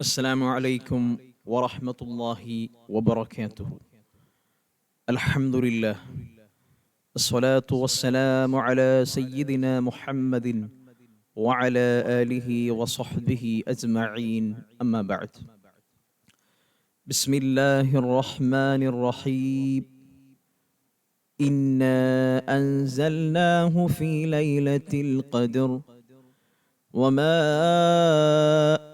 السلام عليكم ورحمة الله وبركاته. الحمد لله. الصلاة والسلام على سيدنا محمد وعلى آله وصحبه أجمعين. أما بعد. بسم الله الرحمن الرحيم. إنا أنزلناه في ليلة القدر. وما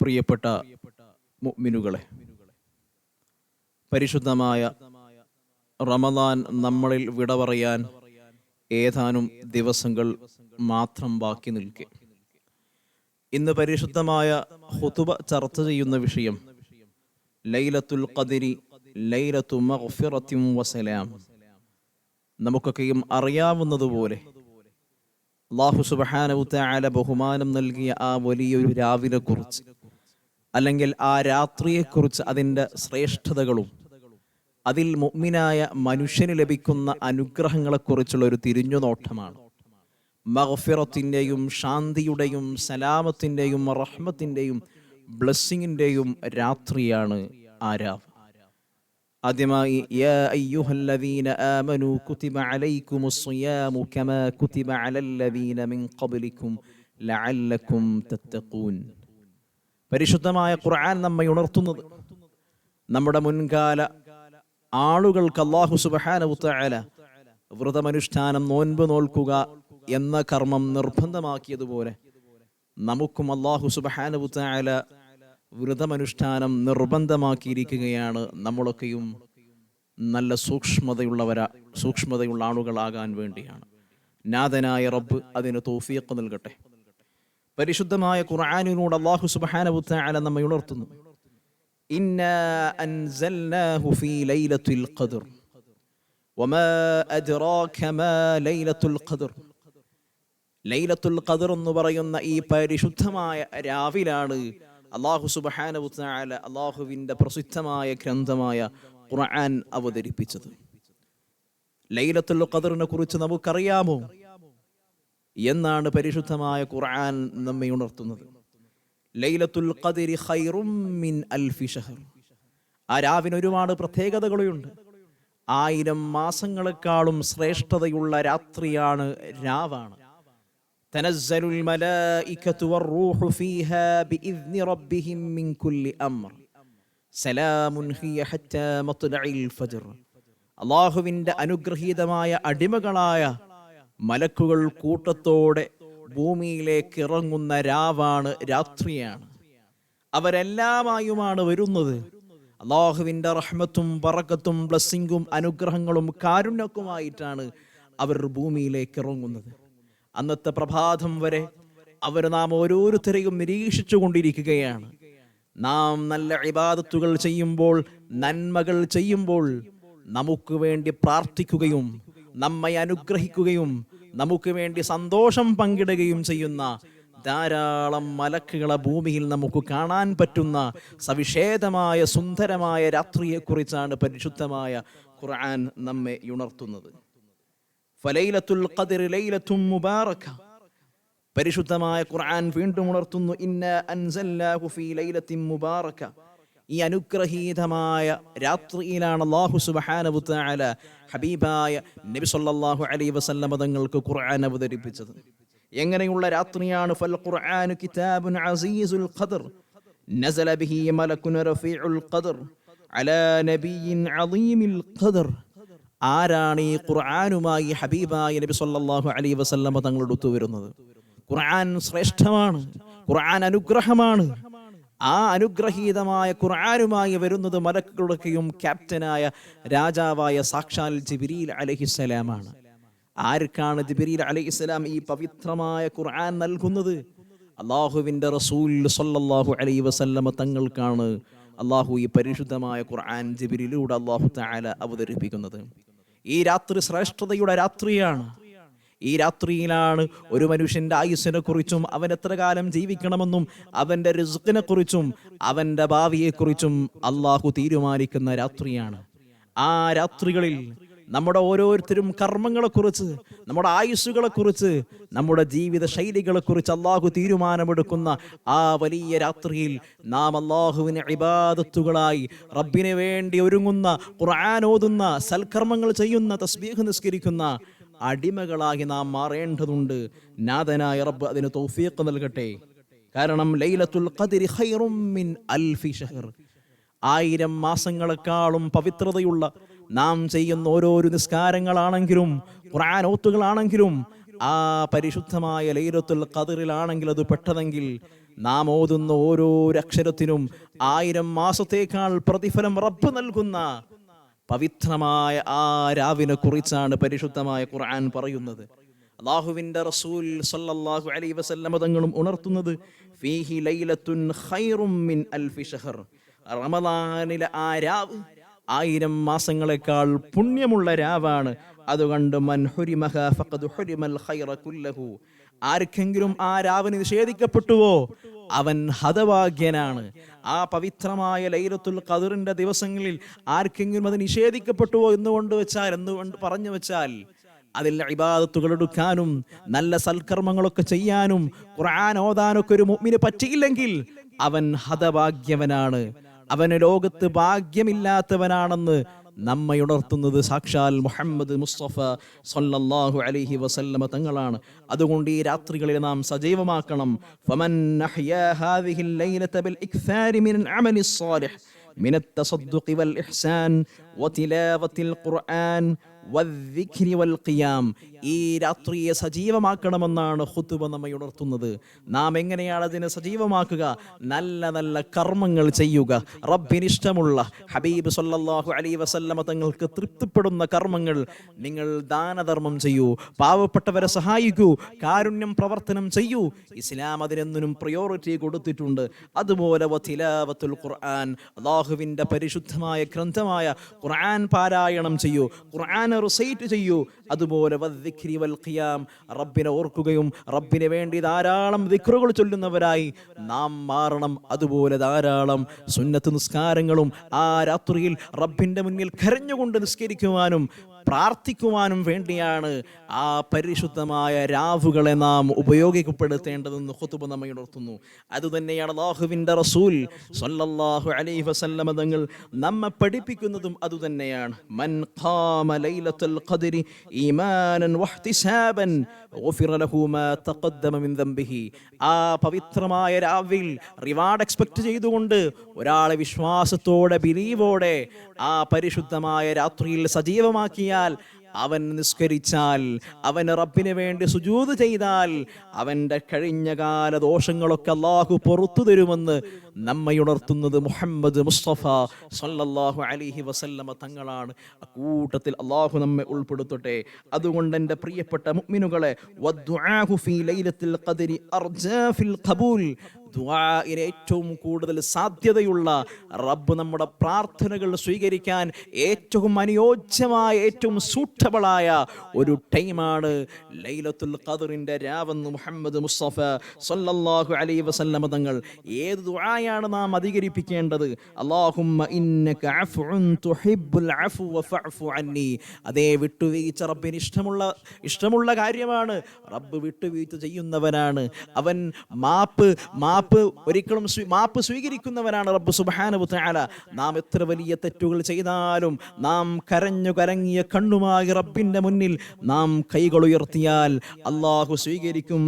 പ്രിയപ്പെട്ട മുഅ്മിനുകളെ പരിശുദ്ധമായ റമദാൻ നമ്മളിൽ വിട പറയാൻ ഏതാനും ദിവസങ്ങൾ മാത്രം ബാക്കി നിൽക്കെ. ഇന്ന് പരിശുദ്ധമായ ഹുതുബ ചർച്ച ചെയ്യുന്ന വിഷയം ലൈലത്തുൽ ഖദരി ലൈലത്തു മഗ്ഫിറത്തും വസലാം നമുക്കൊക്കെയും അറിയാവുന്നതുപോലെ അള്ളാഹു സുബ്ഹാനഹു തആല ബഹുമാനം നൽകിയ ആ വലിയൊരു രാവിനെ കുറിച്ച് അല്ലെങ്കിൽ ആ രാത്രിയെക്കുറിച്ച് അതിന്റെ ശ്രേഷ്ഠതകളും അതിൽ മുഗ്മിനായ മനുഷ്യന് ലഭിക്കുന്ന അനുഗ്രഹങ്ങളെക്കുറിച്ചുള്ള ഒരു തിരിഞ്ഞുനോട്ടമാണ്. മഹഫിറത്തിന്റെയും ശാന്തിയുടെയും സലാമത്തിന്റെയും റഹ്മത്തിന്റെയും ബ്ലെസ്സിങ്ങിന്റെയും രാത്രിയാണ് ആ രാവ്. ആദ്യമായി യാ അയ്യുഹല്ലദീന ആമനു കുതിബ അലൈക്കുമുസ് സിയാമു കമാ കുതിബ അലല്ലദീന മിൻ ഖബ്ലിക്കും ലഅല്ലക്കും തത്തഖൂൻ. പരിശുദ്ധമായ ഖുർആൻ നമ്മെ ഉണർത്തുന്നത്. നമ്മുടെ മുൻകാല ആളുകൾക്ക് അല്ലാഹു സുബ്ഹാനഹു വതആല വ്രതമനുഷ്ഠാനം നോൻപ് നോൽക്കുക എന്ന കർമ്മം നിർബന്ധമാക്കിയതുപോലെ നമുക്കും അല്ലാഹു സുബ്ഹാനഹു തആല വ്രതമനുഷ്ഠാനം നിർബന്ധമാക്കിയിരിക്കുകയാണ് നമ്മളൊക്കെയും നല്ല സൂക്ഷ്മതയുള്ളവരാ സൂക്ഷ്മതയുള്ള ആളുകളാകാൻ വേണ്ടിയാണ്. നാഥനായ റബ്ബ് അതിന് തോഫിയൊക്കെ നൽകട്ടെ. പരിശുദ്ധമായ ഖുർആാനിനോട് അള്ളാഹു സുബ്ഹാനഹു തആല നമ്മെ ഉണർത്തുന്നു. ലൈലത്തുൽ ഖദ്ർ എന്ന് പറയുന്ന ഈ പരിശുദ്ധമായ രാവിലാണ് അള്ളാഹു തആല അള്ളാഹുവിന്റെ പ്രസിദ്ധമായ ഗ്രന്ഥമായ ഖുർആൻ അവതരിപ്പിച്ചത്. ലൈലത്തുൽ ഖദറിനെ കുറിച്ച് നമുക്കറിയാമോ? എന്നാണ് പരിശുദ്ധമായ ഖുർആൻ നമ്മെ ഉണർത്തുന്നത്. ലൈലത്തുൽ ഖദരി ഖൈറും മിൻ അൽഫി ഷഹർ. ആ രാവിന് ഒരുപാട് പ്രത്യേകതകളുണ്ട്. ആയിരം മാസങ്ങളെക്കാളും ശ്രേഷ്ഠതയുള്ള രാത്രിയാണ് രാവാണ്. تنزل الملائكة والروح فيها بإذن ربهم من كل أمر سلام هي حتى مطلع الفجر അള്ളാഹുവിൻ്റെ അനുഗ്രഹീതമായ അടിമകളായ മലക്കുകൾ കൂട്ടത്തോടെ ഭൂമിയിലേക്ക് ഇറങ്ങുന്ന രാവാണ് രാത്രിയാണ് അവരെല്ലാമായുമാണ് വരുന്നത് അള്ളാഹുവിൻ്റെ റഹ്മത്തും പറക്കത്തും ബ്ലസ്സിങ്ങും അനുഗ്രഹങ്ങളും കാരുണ്യക്കുമായിട്ടാണ് അവർ ഭൂമിയിലേക്ക് ഇറങ്ങുന്നത് അന്നത്തെ പ്രഭാതം വരെ അവർ നാം ഓരോരുത്തരെയും നിരീക്ഷിച്ചു കൊണ്ടിരിക്കുകയാണ്. നാം നല്ല ഇബാദത്തുകൾ ചെയ്യുമ്പോൾ നന്മകൾ ചെയ്യുമ്പോൾ നമുക്ക് വേണ്ടി പ്രാർത്ഥിക്കുകയും നമ്മെ അനുഗ്രഹിക്കുകയും നമുക്ക് വേണ്ടി സന്തോഷം പങ്കിടുകയും ചെയ്യുന്ന ധാരാളം മലക്കുകളെ ഭൂമിയിൽ നമുക്ക് കാണാൻ പറ്റുന്ന സവിശേഷമായ സുന്ദരമായ രാത്രിയെക്കുറിച്ചാണ് പരിശുദ്ധമായ ഖുർആൻ നമ്മെ ഉണർത്തുന്നത്. ഫലൈലത്തുൽ ഖദ്ർ ലൈലത്തും മുബാറക. പരിശുദ്ധമായ ഖുർആൻ വീണ്ടും ഉണർത്തുന്നു ഇന്ന അൻസല്ലാഹു ഫീ ലൈലത്തിൻ മുബാറക. ഈ അനുഗ്രഹീതമായ രാത്രിയിലാണ് അല്ലാഹു സുബ്ഹാനഹു തആല ഹബീബായ നബി സല്ലല്ലാഹു അലൈഹി വസല്ലമ തങ്ങൾക്ക് ഖുർആൻ അവതരിപ്പിച്ചത്. എങ്ങനെയുള്ള രാത്രിയാണ്? ഫൽ ഖുർആൻ കിതാബുൻ അസീസുൽ ഖദർ. നസല ബിഹി മലക്കുൻ റഫീഉൽ ഖദർ. അലാ നബിയിൻ അളീമിൽ ഖദർ. ആരാണ് ഈ ഖുർആാനുമായി ഹബീബായ നബി സല്ലാഹു അലൈഹി വസല്ലമ തങ്ങളുടെ ഒത്തു വരുന്നത്? ഖുർആൻ ശ്രേഷ്ഠമാണ്. ഖുർആൻ അനുഗ്രഹമാണ്. ആ അനുഗ്രഹീതമായ ഖുർആാനുമായി വരുന്നത് മലക്കുടക്കയും ക്യാപ്റ്റനായ രാജാവായ സാക്ഷാൽ ജിബിരിൽ അലഹിസ്സലാമാണ് ആർക്കാണ് ജിബിരിൽ അലഹിസ്സലാം ഈ പവിത്രമായ ഖുർആൻ നൽകുന്നത്? അള്ളാഹുവിന്റെ റസൂൽ സല്ലല്ലാഹു അലൈ വസല്ലമ തങ്ങൾക്കാണ് അള്ളാഹു ഈ പരിശുദ്ധമായ ഖുർആൻ ജിബിരിലൂടെ അള്ളാഹു താല അവതരിപ്പിക്കുന്നത്. ഈ രാത്രി ശ്രേഷ്ഠതയുടെ രാത്രിയാണ്. ഈ രാത്രിയിലാണ് ഒരു മനുഷ്യന്റെ ആയുസ്സിനെ കുറിച്ചും അവൻ എത്ര കാലം ജീവിക്കണമെന്നും അവന്റെ റിസുക്കിനെ കുറിച്ചും അവന്റെ ഭാവിയെക്കുറിച്ചും അള്ളാഹു തീരുമാനിക്കുന്ന രാത്രിയാണ്. ആ രാത്രികളിൽ നമ്മുടെ ഓരോരുത്തരും കർമ്മങ്ങളെക്കുറിച്ച് നമ്മുടെ ആയുസ്സുകളെക്കുറിച്ച് നമ്മുടെ ജീവിത ശൈലികളെക്കുറിച്ച് അള്ളാഹു തീരുമാനമെടുക്കുന്ന ആ വലിയ രാത്രിയിൽ നാം അള്ളാഹുവിന് ഇബാദത്തുകളായി റബ്ബിന് വേണ്ടി ഒരുങ്ങുന്ന ഖുർആൻ ഓതുന്ന സൽക്കർമ്മങ്ങൾ ചെയ്യുന്ന തസ്ബീഹ് നിസ്കരിക്കുന്ന അടിമകളായി നാം മാറേണ്ടതുണ്ട്. നാഥനായ റബ്ബ് അതിന് തൗഫീഖ് നൽകട്ടെ. കാരണം ലൈലത്തുൽ ഖദ്രി ഖൈറും മിൻ അൽഫി ഷഹർ. ആയിരം മാസങ്ങളെക്കാളും പവിത്രതയുള്ള നാം ചെയ്യുന്ന ഓരോരോ നിസ്കാരങ്ങളാണെങ്കിലും ഖുർആൻ ഓത്തുകളാണെങ്കിലും ആ പരിശുദ്ധമായ ലൈലത്തുൽ ഖദറിലാണെങ്കിൽ അത് പെട്ടതെങ്കിൽ നാം ഓതുന്ന ഓരോ അക്ഷരത്തിനും ആയിരം മാസത്തേക്കാൾ പ്രതിഫലം റബ്ബ് നൽകുന്ന പവിത്രമായ ആ രാവിനെ കുറിച്ചാണ് പരിശുദ്ധമായ ഖുർആൻ പറയുന്നത്. അള്ളാഹുവിന്റെ റസൂൽ സല്ലല്ലാഹു അലൈഹി വസല്ലമ തങ്ങളും ഉണർത്തുന്നത് ഫീഹി ലൈലത്തുൻ ഖൈറും മിൻ അൽഫി ഷഹർ. റമദാനിലെ ആ രാവ് ആയിരം മാസങ്ങളെക്കാൾ പുണ്യമുള്ള രാവാണ്. അതുകൊണ്ട് ആർക്കെങ്കിലും ആ രാവിന് നിഷേധിക്കപ്പെട്ടുവോ? അവൻ ഹതഭാഗ്യനാണ്. ആ പവിത്രമായ ലൈലത്തുൽ ഖദറിന്റെ ദിവസങ്ങളിൽ ആർക്കെങ്കിലും അത് നിഷേധിക്കപ്പെട്ടുവോ എന്നുകൊണ്ട് വെച്ചാൽ എന്നുകൊണ്ട് പറഞ്ഞു വെച്ചാൽ അതിൽ ഇബാദത്തുകൾ എടുക്കാനും നല്ല സൽക്കർമ്മങ്ങളൊക്കെ ചെയ്യാനും ഖുർആൻ ഓതാനൊക്കെ ഒരു മുഅ്മിന് പറ്റിയില്ലെങ്കിൽ അവൻ ഹതഭാഗ്യവനാണ്. അവന് ലോകത്ത് ഭാഗ്യമില്ലാത്തവനാണെന്ന് നമ്മെ ഉണർത്തുന്നത് സാക്ഷാൽ മുഹമ്മദ് മുസ്തഫ സൊല്ലാഹു അലൈഹി വസല്ലമ തങ്ങളാണ്. അതുകൊണ്ട് ഈ രാത്രികളിൽ നാം സജീവമാക്കണം. ഫമൻ ഹാദിഹിൽ ലൈലത ബിൽ ഇക്സാരി വൽ ഇഹ്സാൻ ഖുർആൻ ഖിയാം ഈ രാത്രിയെ സജീവമാക്കണമെന്നാണ് ഹുത്തുബ നമ്മെ ഉണർത്തുന്നത്. നാം എങ്ങനെയാണ് അതിനെ സജീവമാക്കുക? നല്ല നല്ല കർമ്മങ്ങൾ ചെയ്യുക. റബ്ബിനിഷ്ടമുള്ള ഹബീബ് സല്ലാഹു അലൈഹി വസല്ലമ തങ്ങൾക്ക് തൃപ്തിപ്പെടുന്ന കർമ്മങ്ങൾ നിങ്ങൾ ദാനധർമ്മം ചെയ്യൂ. പാവപ്പെട്ടവരെ സഹായിക്കൂ. കാരുണ്യം പ്രവർത്തനം ചെയ്യൂ. ഇസ്ലാം അതിനെന്നിനും പ്രയോറിറ്റി കൊടുത്തിട്ടുണ്ട്. അതുപോലെ വത്തിലാവത്തുൽ ഖുർആൻ അള്ളാഹുവിന്റെ പരിശുദ്ധമായ ഗ്രന്ഥമായ ഖുർആൻ പാരായണം ചെയ്യൂ. ഖുർആൻ റിസൈറ്റ് ചെയ്യൂ. അതുപോലെ ഖിയാം. റബ്ബിനെ ഓർക്കുകയും റബ്ബിന് വേണ്ടി ധാരാളം ദിക്റുകൾ ചൊല്ലുന്നവരായി നാം മാറണം. അതുപോലെ ധാരാളം സുന്നത്ത് നിസ്കാരങ്ങളും ആ രാത്രിയിൽ റബ്ബിന്റെ മുന്നിൽ കരഞ്ഞുകൊണ്ട് നിസ്കരിക്കുവാനും പ്രാർത്ഥിക്കുവാനും വേണ്ടിയാണ് ആ പരിശുദ്ധമായ രാവുകളെ നാം ഉപയോഗിക്കപ്പെടുത്തേണ്ടതെന്ന് ഖുതുബ നമ്മെ ഉണർത്തുന്നു. അതുതന്നെയാണ് അള്ളാഹുവിന്റെ റസൂൽ സല്ലല്ലാഹു അലൈഹി വസല്ലമ തങ്ങൾ നമ്മെ പഠിപ്പിക്കുന്നതും അതുതന്നെയാണ്. മൻ ഖാമ ലൈലത്തുൽ ഖദ്രി ഈമാനൻ വഹ്തിസാബൻ ഗുഫിറ ലഹു മാ തഖദ്ദമ മിൻ ദംബിഹി. ആ പവിത്രമായ രാവിൽ റിവാർഡ് എക്സ്പെക്ട് ചെയ്തുകൊണ്ട് ഒരാളെ വിശ്വാസത്തോടെ ബിലീവോടെ ആ പരിശുദ്ധമായ രാത്രിയിൽ സജീവമാക്കിയാൽ അവൻ നിസ്കരിച്ചാൽ അവൻ റബ്ബിന് വേണ്ടി സുജൂത് ചെയ്താൽ അവന്റെ കഴിഞ്ഞകാല ദോഷങ്ങളൊക്കെ അള്ളാഹു പുറത്തു തരുമെന്ന് നമ്മയുണർത്തുന്നത് മുഹമ്മദ് മുസ്തഫ സല്ലല്ലാഹു അലിഹി വസല്ലമ തങ്ങളാണ്. അക്കൂട്ടത്തിൽ അള്ളാഹു നമ്മെ ഉൾപ്പെടുത്തട്ടെ. അതുകൊണ്ട് എന്റെ പ്രിയപ്പെട്ട മുഅ്മിനുകളെ ഫീ അർജാ ഫിൽ ഖബൂൽ. ദുആഇന് ഏറ്റവും കൂടുതൽ സാധ്യതയുള്ള റബ്ബ് നമ്മുടെ പ്രാർത്ഥനകൾ സ്വീകരിക്കാൻ ഏറ്റവും അനുയോജ്യമായ ഏറ്റവും സൂട്ടബിളായ ഒരു ടൈമാണ് ലൈലത്തുൽ ഖദറിന്റെ രാവെന്ന് മുഹമ്മദ് മുസ്തഫ സല്ലല്ലാഹു അലൈഹി വസല്ലമ തങ്ങൾ ഏത് ദുആയാണ് നാം അധികരിപ്പിക്കേണ്ടത്? അല്ലാഹുമ്മ ഇന്നക അഫ്ഉൻ തുഹിബ്ബുൽ അഫ്വ ഫഅഫു അന്നി. അതേ വിട്ടുവീഴ്ച റബ്ബിന് ഇഷ്ടമുള്ള ഇഷ്ടമുള്ള കാര്യമാണ്. റബ്ബ് വിട്ടുവീഴ്ച ചെയ്യുന്നവനാണ്. അവൻ മാപ്പ് മാപ്പ് ഒരിക്കലും മാപ്പ് സ്വീകരിക്കുന്നവനാണ് റബ്ബ് സുബ്ഹാനഹു തആല നാം എത്ര വലിയ തെറ്റുകൾ ചെയ്താലും നാം കരഞ്ഞു കരങ്ങിയ കണ്ണുമായി റബ്ബിന്റെ മുന്നിൽ നാം കൈകൾ ഉയർത്തിയാൽ അള്ളാഹു സ്വീകരിക്കും.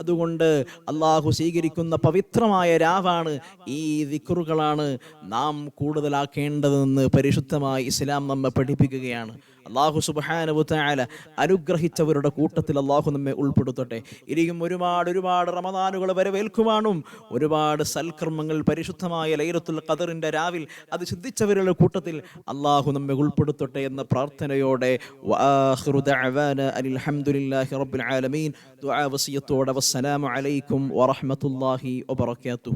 അതുകൊണ്ട് അള്ളാഹു സ്വീകരിക്കുന്ന പവിത്രമായ രാവാണ് ഈ വിക്റുകളാണ് നാം കൂടുതലാക്കേണ്ടതെന്ന് പരിശുദ്ധമായി ഇസ്ലാം നമ്മെ പഠിപ്പിക്കുകയാണ്. അള്ളാഹു സുബാനവു താല അനുഗ്രഹിച്ചവരുടെ കൂട്ടത്തിൽ അള്ളാഹു നമ്മെ ഉൾപ്പെടുത്തട്ടെ. ഇനിയും ഒരുപാട് ഒരുപാട് റമദാനുകൾ വരവേൽക്കും വരവേൽക്കുവാനും ഒരുപാട് സൽക്കർമ്മങ്ങൾ പരിശുദ്ധമായ ലൈലത്തുൽ ഖദറിന്റെ രാവിൽ അത് ചിന്തിച്ചവരുടെ കൂട്ടത്തിൽ അള്ളാഹു നമ്മെ ഉൾപ്പെടുത്തട്ടെ എന്ന പ്രാർത്ഥനയോടെ. അലഹമുല്ലാഹി റബ്ബിൽ ആലമീൻ. ദുആ വസ്സലാമു അലൈക്കും വറഹ്മത്തുള്ളാഹി വബറകാതുഹു.